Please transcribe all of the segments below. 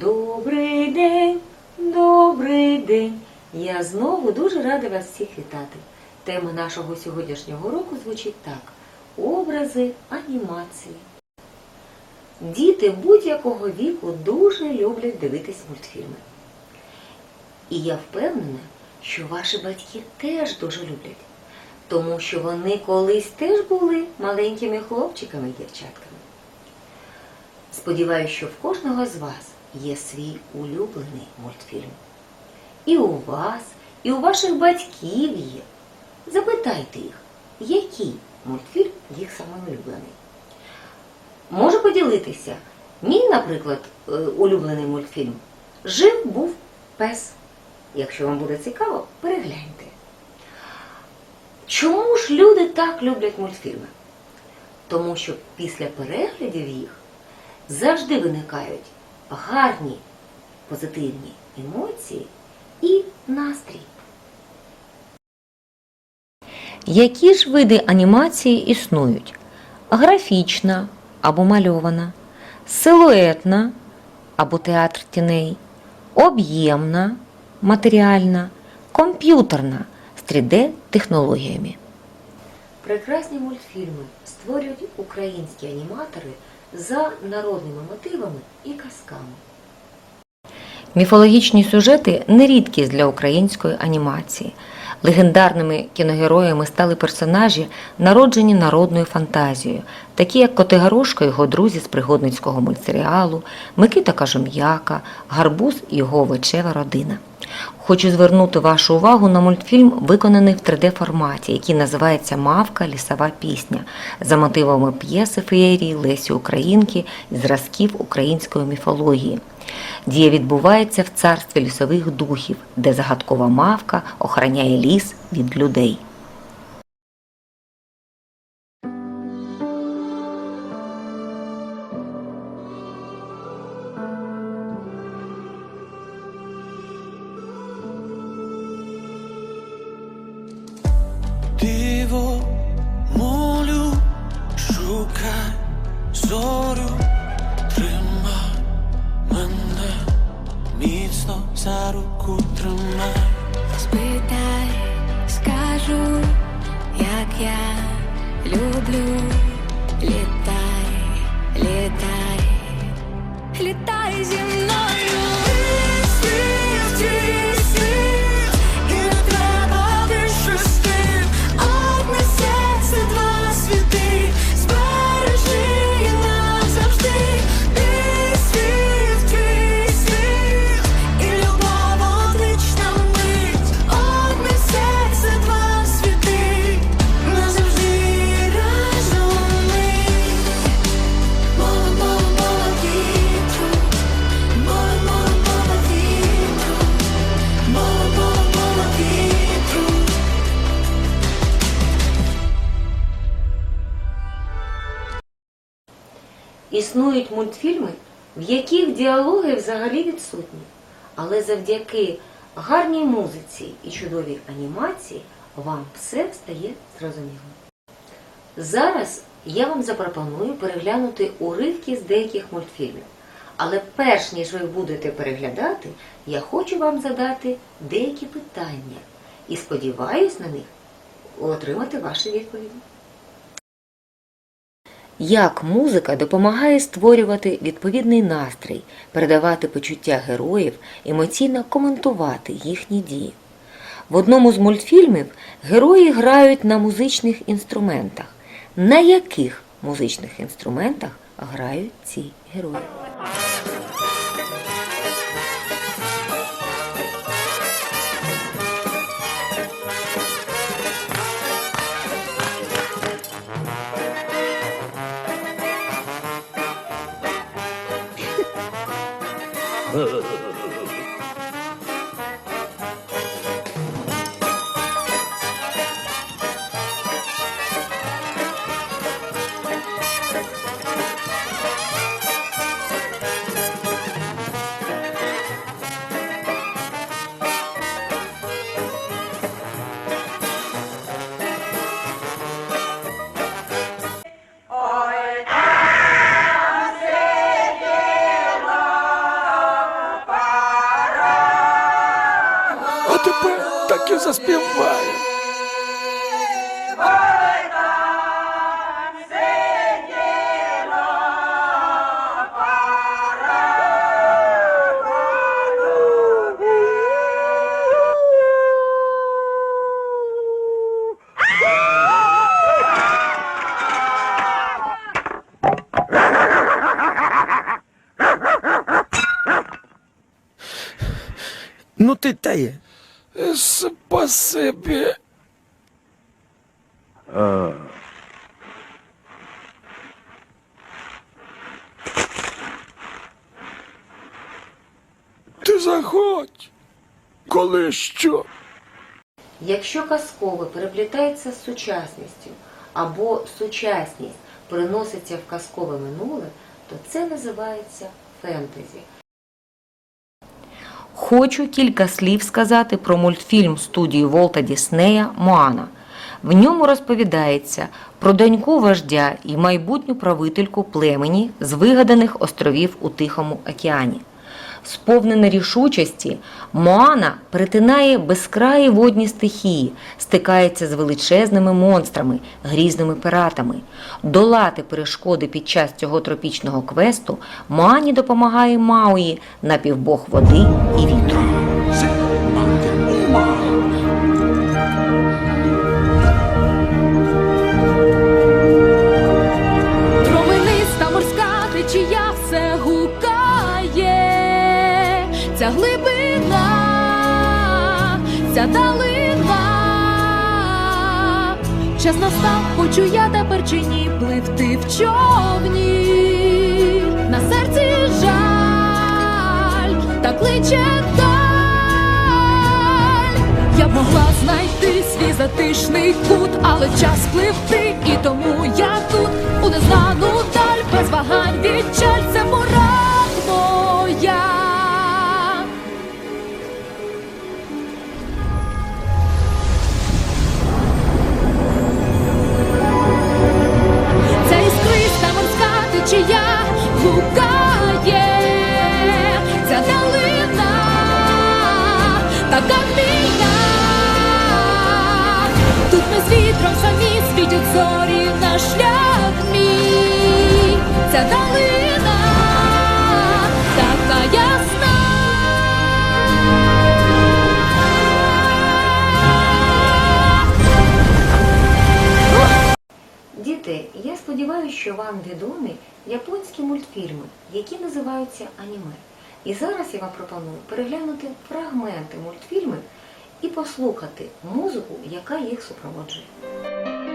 Добрий день, добрий день. Я знову дуже рада вас всіх вітати. Тема нашого сьогоднішнього уроку звучить так: образи анімації. Діти будь-якого віку дуже люблять дивитись мультфільми. І я впевнена, що ваші батьки теж дуже люблять, тому що вони колись теж були маленькими хлопчиками і дівчатками. Сподіваюся, що в кожного з вас є свій улюблений мультфільм. І у вас, і у ваших батьків є. Запитайте їх, який мультфільм їх саме улюблений. Можу поділитися. Мій, наприклад, е, улюблений мультфільм Жив був пес. Якщо вам буде цікаво, перегляньте. Чому ж люди так люблять мультфільми? Тому що після переглядів їх завжди виникають гарні позитивні емоції і настрій. Які ж види анімації існують? Графічна або мальована, силуетна або театр тіней, об'ємна, матеріальна, комп'ютерна з 3D-технологіями. Прекрасні мультфільми створюють українські аніматори за народними мотивами і казками. Міфологічні сюжети не рідкість для української анімації. Легендарними кіногероями стали персонажі, народжені народною фантазією, такі як Котигорошко його друзі з пригодницького мультсеріалу, Микита Кажум'яка, Гарбуз і його овочева родина. Хочу звернути вашу увагу на мультфільм, виконаний в 3D-форматі, який називається Мавка лісова пісня за мотивами п'єси феєрії Лесі Українки зразків української міфології. Дія відбувається в царстві лісових духів, де загадкова мавка охороняє ліс від людей. Існують мультфільми, в яких діалоги взагалі відсутні, але завдяки гарній музиці і чудовій анімації вам все стає зрозуміло. Зараз я вам запропоную переглянути уривки з деяких мультфільмів. Але перш ніж ви будете переглядати, я хочу вам задати деякі питання і сподіваюсь на них отримати ваші відповіді. Як музика допомагає створювати відповідний настрій, передавати почуття героїв, емоційно коментувати їхні дії. В одному з мультфільмів герої грають на музичних інструментах. На яких музичних інструментах грають ці герої? Ну ти теє. Спасибі. Ти заходь. Коли що? Якщо казкове переплітається з сучасністю або сучасність переноситься в казкове минуле, то це називається фентезі. Хочу кілька слів сказати про мультфільм студії Волта Діснея Моана. В ньому розповідається про доньку вождя і майбутню правительку племені з вигаданих островів у Тихому океані. Сповнена рішучості, Моана перетинає безкраї водні стихії, стикається з величезними монстрами, грізними пиратами. Долати перешкоди під час цього тропічного квесту Моані допомагає Мауї, напівбог води і вітру. Але Діти, я сподіваюся, що вам відомі японські мультфільми, які називаються аніме. І зараз я вам пропоную переглянути фрагменти мультфільмів і послухати музику, яка їх супроводжує.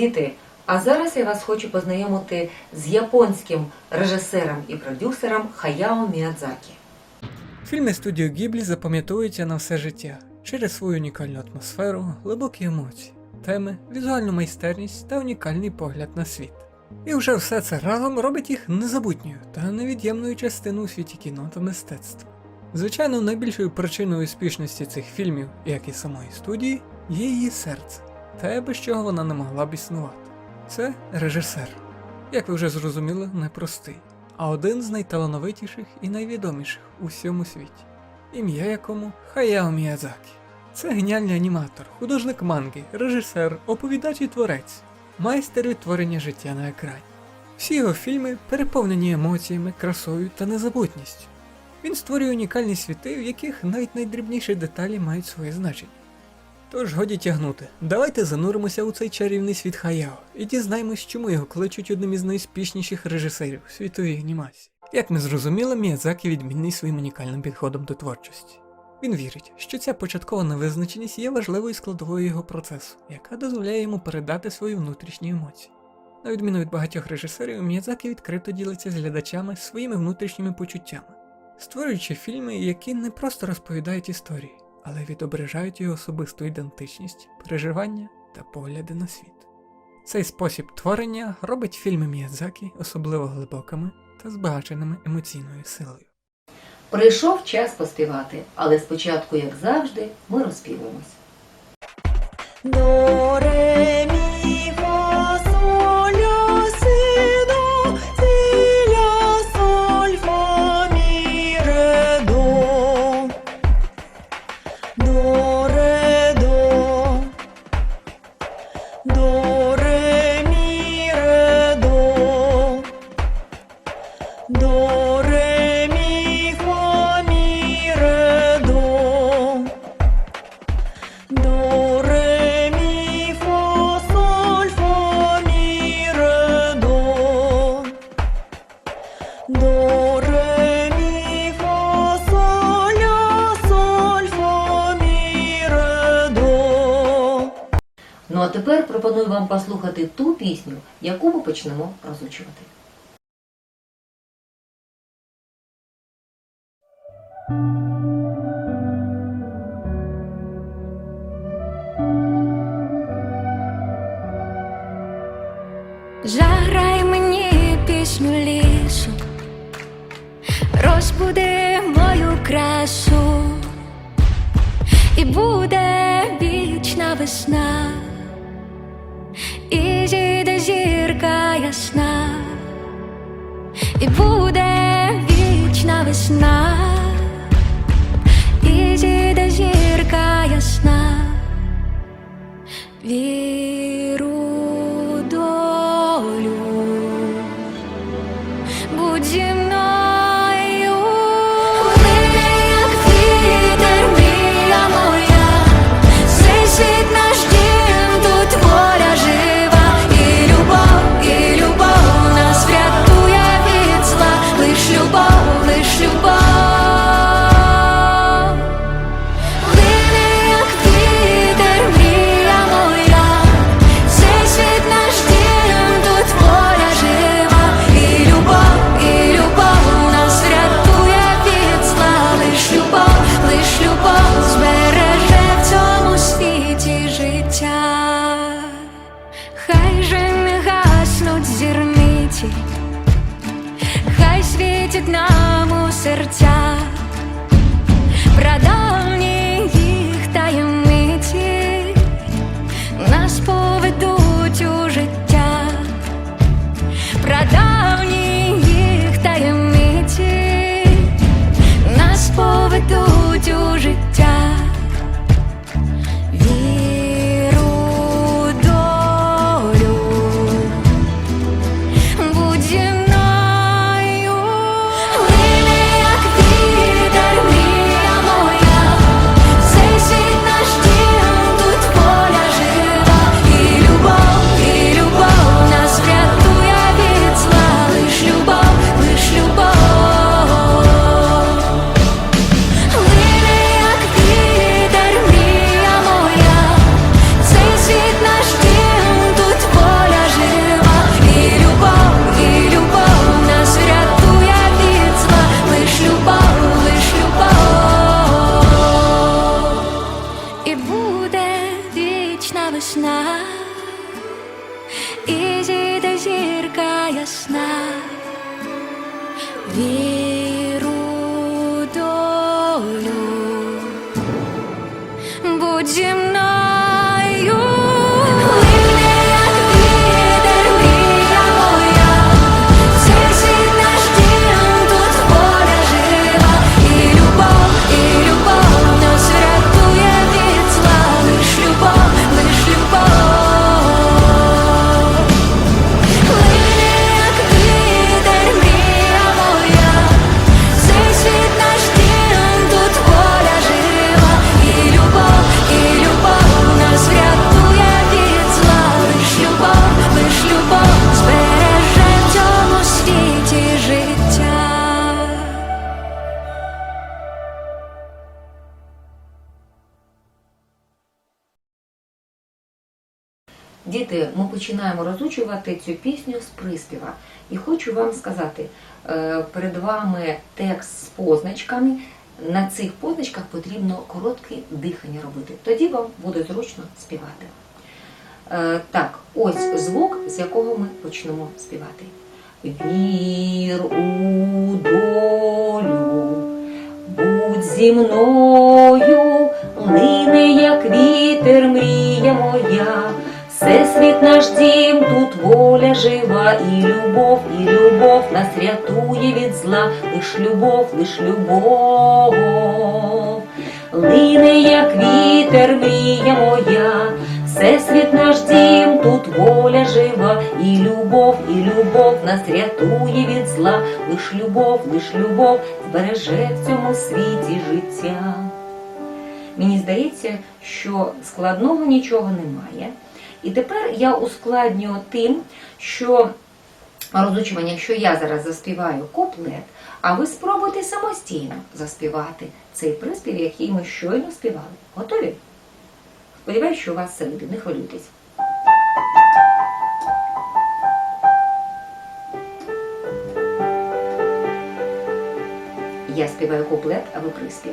Діти, а зараз я вас хочу познайомити з японським режисером і продюсером Хаяо Міядзакі. Фільми студії Гіблі запам'ятовуються на все життя через свою унікальну атмосферу, глибокі емоції, теми, візуальну майстерність та унікальний погляд на світ. І вже все це разом робить їх незабутньою та невід'ємною частиною у світі кіно та мистецтва. Звичайно, найбільшою причиною успішності цих фільмів, як і самої студії, є її серце, те, без чого вона не могла б існувати. Це режисер. Як ви вже зрозуміли, непростий, а один з найталановитіших і найвідоміших у всьому світі, ім'я якому Хаяо Міядзакі. Це геніальний аніматор, художник манги, режисер, оповідач і творець, майстер відтворення життя на екрані. Всі його фільми переповнені емоціями, красою та незабутністю. Він створює унікальні світи, в яких навіть найдрібніші деталі мають своє значення. Тож годі тягнути. Давайте зануримося у цей чарівний світ Хаяо і дізнаємось, чому його кличуть одним із найуспішніших режисерів світової анімації. Як ми зрозуміли, Міядзакі відмінний своїм унікальним підходом до творчості. Він вірить, що ця початкова невизначеність є важливою складовою його процесу, яка дозволяє йому передати свої внутрішні емоції. На відміну від багатьох режисерів, М'язакі відкрито ділиться з глядачами своїми внутрішніми почуттями, створюючи фільми, які не просто розповідають історії, але відображають його особисту ідентичність, переживання та погляди на світ. Цей спосіб творення робить фільми Міядзакі особливо глибокими та збагаченими емоційною силою. Прийшов час поспівати, але спочатку, як завжди, ми розпіваємось. послухати ту пісню, яку ми почнемо розучувати. Заграй мені пісню лісу, розбуди мою красу, і буде вічна весна. et vous нам у серця. শেষ Діти, ми починаємо розучувати цю пісню з приспіва. І хочу вам сказати, е, перед вами текст з позначками. На цих позначках потрібно коротке дихання робити. Тоді вам буде зручно співати. Е, Так, ось звук, з якого ми почнемо співати. Вір у долю, будь зі мною, лине, як вітер, мрія моя, Всесвіт наш дім, тут воля жива, і любов, і любов нас рятує від зла, лиш любов, лиш любов. Лине, як вітер, мрія моя, Всесвіт наш дім, тут воля жива, і любов, і любов нас рятує від зла, лиш любов, лиш любов збереже в цьому світі життя. Мені здається, що складного нічого немає. І тепер я ускладнюю тим, що розучування, що я зараз заспіваю куплет, а ви спробуйте самостійно заспівати цей приспів, який ми щойно співали. Готові? Сподіваюсь, що у вас все вийде, не хвилюйтесь. Я співаю куплет, а ви приспів.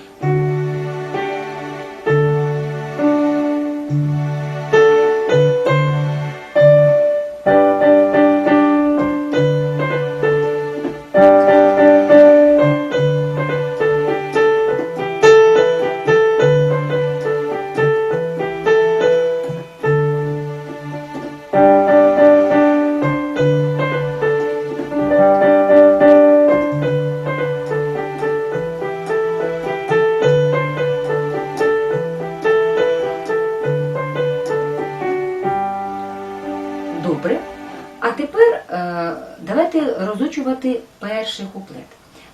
Добре. А тепер е, давайте розучувати перший куплет.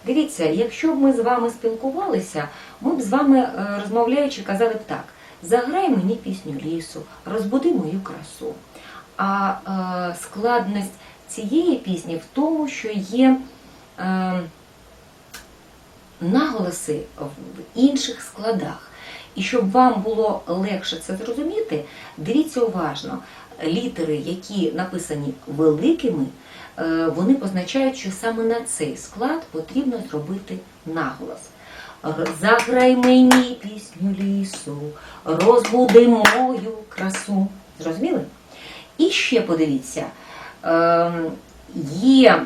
Дивіться, якщо б ми з вами спілкувалися, ми б з вами е, розмовляючи казали б так: заграй мені пісню лісу, розбуди мою красу. А е, складність цієї пісні в тому, що є наголоси в інших складах. І щоб вам було легше це зрозуміти, дивіться уважно. Літери, які написані великими, е, вони позначають, що саме на цей склад потрібно зробити наголос. Заграй мені пісню лісу, розбуди мою красу. Зрозуміли? І ще подивіться, ем, є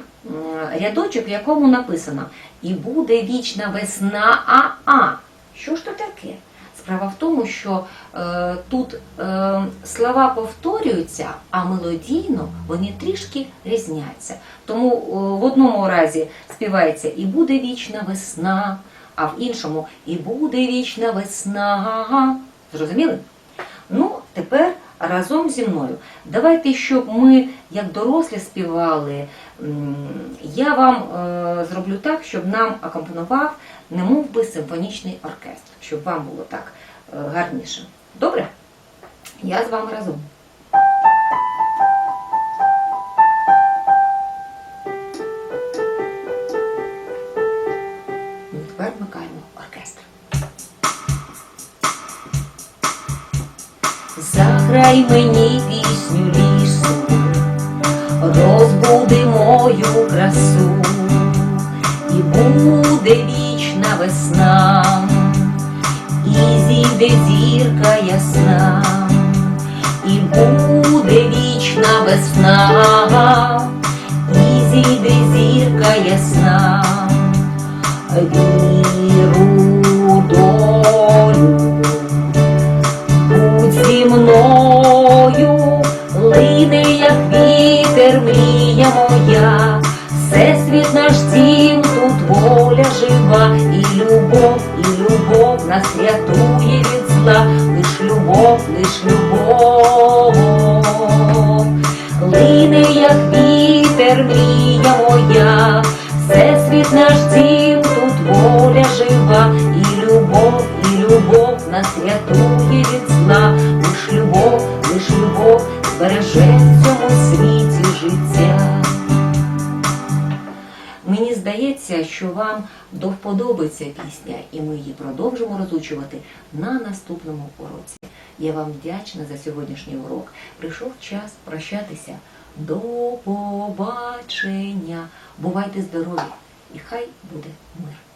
рядочок, в якому написано І буде вічна весна а-а. Що ж то таке? Справа в тому, що е, тут е, слова повторюються, а мелодійно вони трішки різняться. Тому е, в одному разі співається і буде вічна весна, а в іншому і буде вічна весна. Зрозуміли? Ну, тепер разом зі мною. Давайте, щоб ми, як дорослі, співали, я вам е, зроблю так, щоб нам акомпонував немов би симфонічний оркестр, щоб вам було так е, гарніше. Добре? Я з вами разом. Ну, Тепер вмикаємо оркестр. Мені розбуди мою красу, і буде вічна весна, і зійде зірка ясна, і буде вічна весна, жива, і любов, і любов на рятує від зла, лиш любов, лиш любов, лине, як вітер, мрія моя, Всесвіт наш дім, тут воля жива, і любов, і любов на рятує від зла, лиш любов, лиш любов збереже в цьому світі життя. Мені здається, що вам до вподоби ця пісня, і ми її продовжимо розучувати на наступному уроці. Я вам вдячна за сьогоднішній урок. Прийшов час прощатися. До побачення. Бувайте здорові і хай буде мир.